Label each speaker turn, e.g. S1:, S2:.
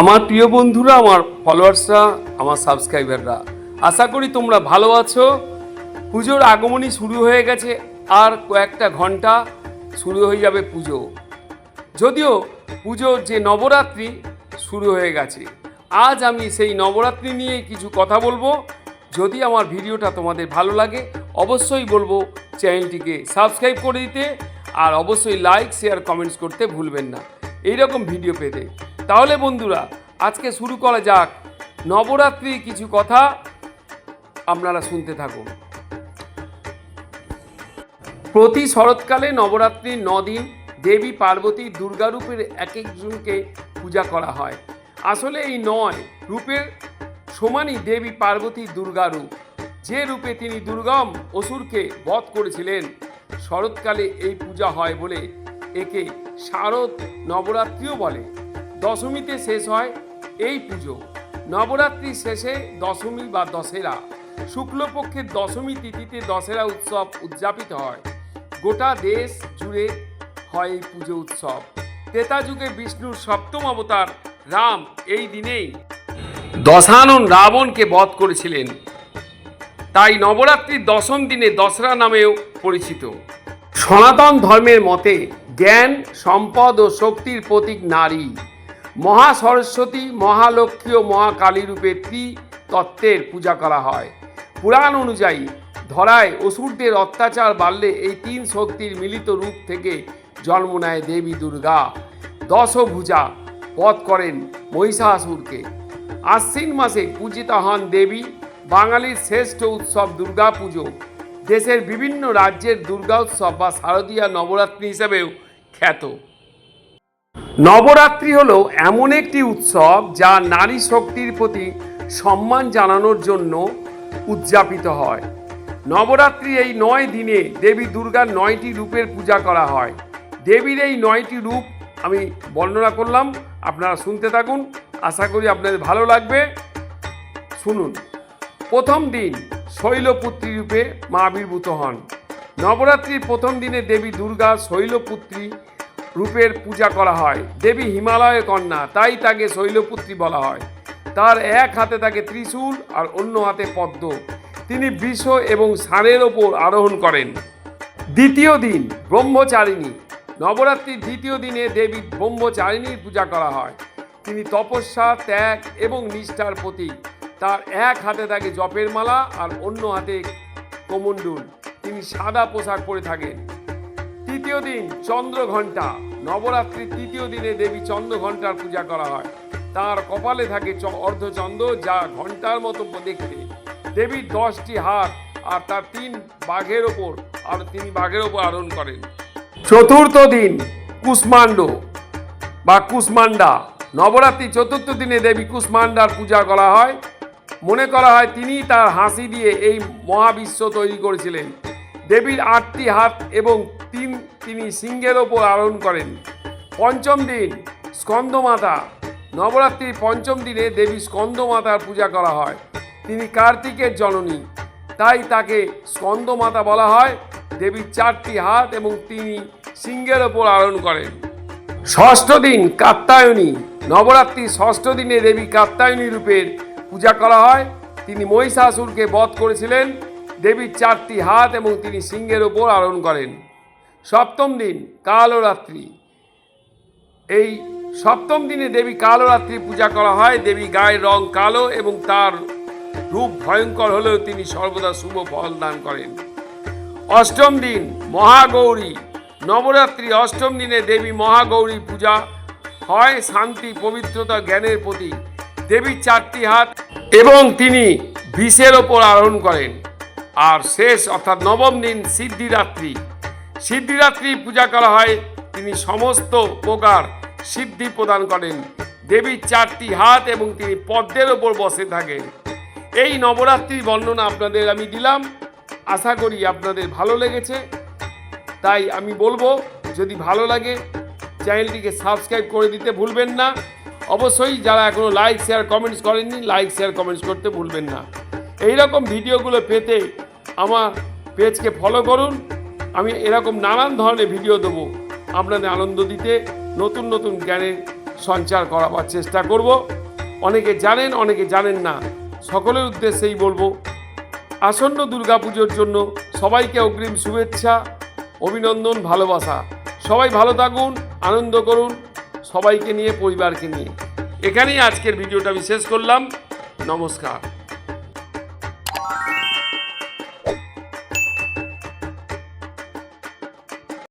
S1: আমার প্রিয় বন্ধুরা, আমার ফলোয়ার্সরা আমার সাবস্ক্রাইবাররা আশা করি তোমরা ভালো আছো। পুজোর আগমনী শুরু হয়ে গেছে, আর কয়েকটা ঘণ্টা শুরু হয়ে যাবে পুজো। যদিও পুজোর যে নবরাত্রি শুরু হয়ে গেছে, আজ আমি সেই নবরাত্রি নিয়ে কিছু কথা বলব। যদি আমার ভিডিওটা তোমাদের ভালো লাগে, অবশ্যই বলব চ্যানেলটিকে সাবস্ক্রাইব করে দিতে, আর অবশ্যই লাইক শেয়ার কমেন্টস করতে ভুলবেন না। এইরকম ভিডিও পেতে। তাহলে বন্ধুরা, আজকে শুরু করা যাক। নবরাত্রির কিছু কথা আপনারা শুনতে থাকুন। প্রতি শরৎকালে নবরাত্রির নদিন দেবী পার্বতী দুর্গারূপের এক একজনকে পূজা করা হয়। আসলে এই নয়, রূপের সমানই দেবী পার্বতী দুর্গারূপ যে রূপে তিনি দুর্গম অসুরকে বধ করেছিলেন, শরৎকালে এই পূজা হয় বলে একে শারদ নবরাত্রিও বলে। দশমীতে শেষ হয় এই পুজো। নবরাত্রি শেষে দশমী বা দশেরা। শুক্লপক্ষের দশমী তিথিতে দশেরা উৎসব উদযাপিত হয়। গোটা দেশ জুড়ে হয় এই পুজো উৎসব। তেতা যুগে বিষ্ণুর সপ্তম অবতার রাম এই দিনেই। দশানন রাবণকে বধ করেছিলেন। তাই নবরাত্রির দশম দিনে দশরা নামেও পরিচিত। সনাতন ধর্মের মতে জ্ঞান, সম্পদ ও শক্তির প্রতীক নারী। মহা সরস্বতী মহালক্ষ্মী ও মহাকালী রূপে তত্ত্বের পূজা করা হয়। পুরাণ অনুযায়ী ধরায় অসুরদের অত্যাচার বাড়লে এই তিন শক্তির মিলিত রূপ থেকে জন্ম নেয় দেবী দুর্গা। দশভুজা বধ করেন মহিষাসুরকে। আশ্বিন মাসে পূজিতা হন দেবী। বাঙালির শ্রেষ্ঠ উৎসব দুর্গা পুজো দেশের বিভিন্ন রাজ্যের দুর্গা উৎসব বা শারদীয়া নবরাত্রি হিসেবেও খ্যাত। নবরাত্রি হলো এমন একটি উৎসব যা নারী শক্তির প্রতি সম্মান জানানোর জন্য উদযাপিত হয়। নবরাত্রি এই নয় দিনে দেবী দুর্গার নয়টি রূপের পূজা করা হয়। দেবীর এই নয়টি রূপ আমি বর্ণনা করলাম, আপনারা শুনতে থাকুন। আশা করি আপনাদের ভালো লাগবে। শুনুন। প্রথম দিন শৈলপুত্রী রূপে মা আবির্ভূত হন। নবরাত্রির প্রথম দিনে দেবী দুর্গা শৈলপুত্রী রূপের পূজা করা হয়। দেবী হিমালয়ের কন্যা, তাই তাকে শৈলপুত্রী বলা হয়। তার এক হাতে থাকে ত্রিশূল আর অন্য হাতে পদ্ম। তিনি বৃষ এবং ষাঁড়ের ওপর আরোহণ করেন। দ্বিতীয় দিন ব্রহ্মচারিণী। নবরাত্রির দ্বিতীয় দিনে দেবী ব্রহ্মচারিণীর পূজা করা হয়। তিনি তপস্যা, ত্যাগ এবং নিষ্ঠার প্রতীক। তার এক হাতে থাকে জপের মালা আর অন্য হাতে কমণ্ডুল। তিনি সাদা পোশাক পরে থাকেন। তৃতীয় দিন চন্দ্রঘণ্টা নবরাত্রির তৃতীয় দিনে দেবী চন্দ্রঘণ্টার পূজা করা হয়। তার কপালে থাকে অর্ধচন্দ্র যা ঘণ্টার মতো দেখতে। দেবীর দশটি হাত আর তার তিন বাঘের ওপর আর তিনি বাঘের ওপর আরোহণ করেন। চতুর্থ দিন কুষ্মাণ্ড বা কুষ্মাণ্ডা। নবরাত্রি চতুর্থ দিনে দেবী কুষ্মাণ্ডার পূজা করা হয়। মনে করা হয় তিনি তার হাসি দিয়ে এই মহাবিশ্ব তৈরি করেছিলেন। দেবীর আটটি হাত এবং তিন তিনি সিংহের ওপর আরোহণ করেন। পঞ্চম দিন স্কন্দমাতা। নবরাত্রির পঞ্চম দিনে দেবী স্কন্দমাতার পূজা করা হয়। তিনি কার্তিকের জননী। তাই তাকে স্কন্দমাতা বলা হয়। দেবীর চারটি হাত এবং তিনি সিংহের ওপর আরোহণ করেন। ষষ্ঠ দিন কাত্তায়নী নবরাত্রির ষষ্ঠ দিনে দেবী কাত্তায়নী রূপের পূজা করা হয়। তিনি মহিষাসুরকে বধ করেছিলেন। দেবীর চারটি হাত এবং তিনি সিংহের ওপর আরোহণ করেন। সপ্তম দিন, কালরাত্রি। এই সপ্তম দিনে দেবী কালরাত্রি পূজা করা হয়। দেবী গায়ের রং কালো এবং তার রূপ ভয়ঙ্কর হলেও তিনি সর্বদা শুভ ফল দান করেন। অষ্টম দিন, মহাগৌরী। নবরাত্রি অষ্টম দিনে দেবী মহাগৌরী পূজা হয়। শান্তি, পবিত্রতা, জ্ঞানের প্রতি দেবীর চারটি হাত এবং তিনি বিষের ওপর আরোহণ করেন। আর শেষ অর্থাৎ নবম দিন সিদ্ধিরাত্রি। সিদ্ধিরাত্রি পূজা করা হয়, তিনি সমস্ত প্রকার সিদ্ধি প্রদান করেন। দেবীর চারটি হাত এবং তিনি পদ্মের ওপর বসে থাকেন। এই নবরাত্রির বর্ণনা আপনাদের আমি দিলাম। আশা করি আপনাদের ভালো লেগেছে। তাই আমি বলব, যদি ভালো লাগে, চ্যানেলটিকে সাবস্ক্রাইব করে দিতে ভুলবেন না। অবশ্যই যারা এখনও লাইক, শেয়ার, কমেন্টস করেননি, লাইক, শেয়ার, কমেন্টস করতে ভুলবেন না। এই রকম ভিডিওগুলো পেতে আমার পেজকে ফলো করুন। আমি এরকম নানান ধরনের ভিডিও দেবো। আপনাদের আনন্দ দিতে নতুন নতুন জ্ঞানের সঞ্চার করাবার চেষ্টা করব। অনেকে জানেন অনেকে জানেন না। সকলের উদ্দেশ্যেই বলব, আসন্ন দুর্গাপুজোর জন্য সবাইকে অগ্রিম শুভেচ্ছা, অভিনন্দন, ভালোবাসা। সবাই ভালো থাকুন, আনন্দ করুন, সবাইকে নিয়ে, পরিবারকে নিয়ে। এখানেই আজকের ভিডিওটা আমি শেষ করলাম। নমস্কার।